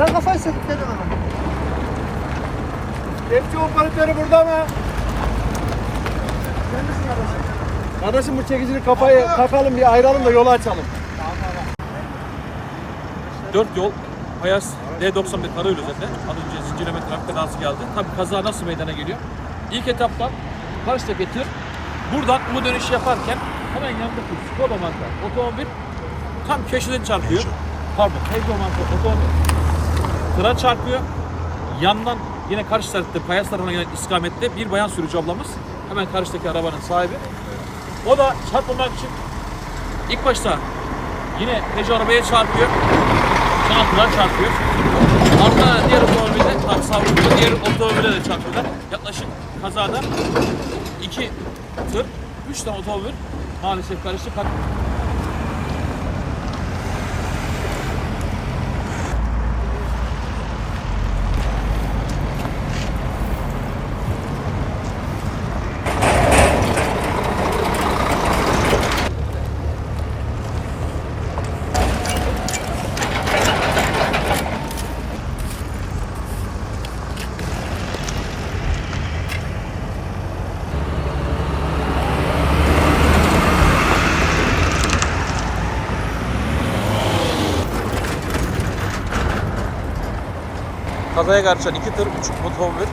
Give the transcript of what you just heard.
Ben kafayı sıkıp dedim ama. Hepsi operatörü burada mı? Kardeşim bu çekicili kafayı takalım bir ayıralım da yolu açalım. 4 yol Hayas D91 karayolu üzerinde az önce zincirleme trafik kazası geldi. Tabii kaza nasıl meydana geliyor? İlk etapta karşıdaki tır buradan U dönüşü yaparken hemen yanındaki Skoda marka otomobil tam köşeden çarpıyor. Pardon, Peugeot marka otomobil tıra çarpıyor. Yandan yine karşı tarafta Payas tarafına gelen istikamette bir bayan sürücü ablamız hemen karşıdaki arabanın sahibi. O da çarpmamak için ilk başta yine Peugeot arabaya çarpıyor. Sonra tıra çarpıyor. Arka diğer otomobilde tam savruldu. Diğer otomobile de çarpıyorlar. Yaklaşık kazada iki tır, üç tane otomobil maalesef karıştı. Kazaya karışan iki tır, üç otomobil